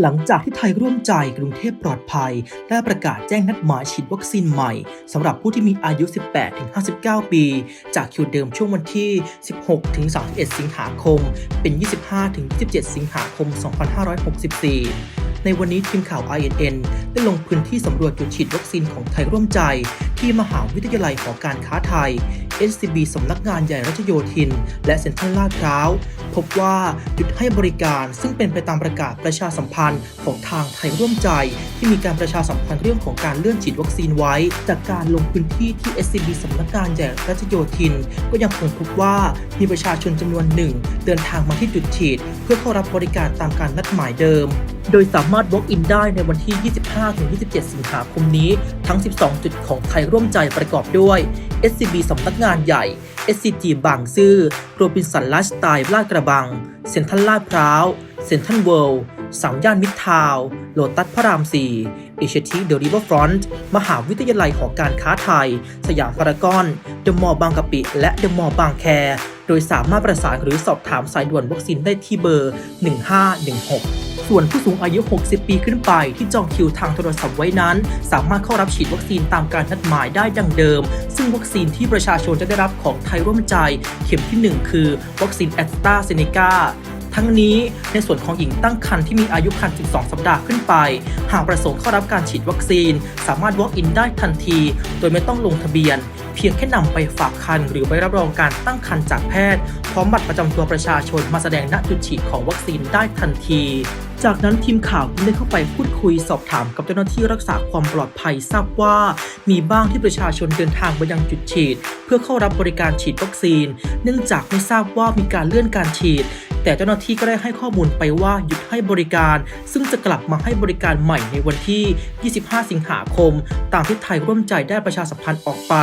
หลังจากที่ไทยร่วมใจกรุงเทพปลอดภัย ได้ประกาศแจ้งนัดหมายฉีดวัคซีนใหม่สำหรับผู้ที่มีอายุ 18-59 ปี จากคิวเดิมช่วงวันที่ 16-31 สิงหาคม เป็น 25-27 สิงหาคม 2564ในวันนี้ทีมข่าว INN ได้ลงพื้นที่สำรวจจุดฉีดวัคซีนของไทยร่วมใจ ที่มหาวิทยาลัยหอการค้าไทย SCB สำนักงานใหญ่รัชโยธิน และเซ็นทรัลลาดพร้าว พบว่าหยุดให้บริการซึ่งเป็นไปตามประกาศประชาสัมพันธ์ของทางไทยร่วมใจ ที่มีการประชาสัมพันธ์เรื่องของการเลื่อนฉีดวัคซีนไว้ จากการลงพื้นที่ที่ SCB สำนักงานใหญ่รัชโยธิน ก็ยังคงพบว่ามีประชาชนจำนวนหนึ่งเดินทางมาที่จุดฉีด เพื่อเข้ารับบริการตามการนัดหมายเดิมโดยสามารถ walk in ได้ในวันที่ 25-27 สิงหาคมนี้ ทั้ง 12 จุดของไทยร่วมใจประกอบด้วย SCB สำนักงานใหญ่ SCG บางซื่อโรบินสันไลฟ์สไตล์ลาดกระบัง เซ็นทรัลลาดพร้าว เซ็นทรัลเวิลด์สามย่านมิตรทาวน์โลตัสพระราม4เอเชียทีเดอะริเวอร์ฟรอนต์มหาวิทยาลัยหอการค้าไทย สยามพารากอน เดอะมอลล์บางกะปิ และเดอะมอลล์บางแค โดยสามารถประสานหรือสอบถามสายด่วนวัคซีนได้ที่เบอร์ 1516 ส่วนผู้สูงอายุ 60 ปีขึ้นไปที่จองคิวทางโทรศัพท์ไว้นั้น สามารถเข้ารับฉีดวัคซีนตามการนัดหมายได้ดังเดิม ซึ่งวัคซีนที่ประชาชนจะได้รับของไทยร่วมใจ เข็มที่ 1 คือวัคซีนแอสตราเซเนกา ทั้งนี้ในส่วนของหญิงตั้งครรภ์ที่มีอายุครรภ์ 12 สัปดาห์ขึ้นไป หากประสงค์เข้ารับการฉีดวัคซีน สามารถ walk in ได้ทันที โดยไม่ต้องลงทะเบียน เพียงแค่นำไปฝากคันหรือใบรับรองการตั้งครรภ์จากแพทย์ พร้อมบัตรประจำตัวประชาชนมาแสดงณจุดฉีดของวัคซีนได้ทันทีจากนั้นทีมข่าวได้เข้าไปพูดคุยสอบถามกับเจ้าหน้าที่รักษาความปลอดภัยทราบว่า มีบ้างที่ประชาชนเดินทางมายังจุดฉีด เพื่อเข้ารับบริการฉีดวัคซีน เนื่องจากไม่ทราบว่ามีการเลื่อนการฉีด แต่เจ้าหน้าที่ก็ได้ให้ข้อมูลไปว่าหยุดให้บริการ ซึ่งจะกลับมาให้บริการใหม่ในวันที่ 25 สิงหาคม ตามที่ไทยร่วมใจได้ประชาสัมพันธ์ออกไป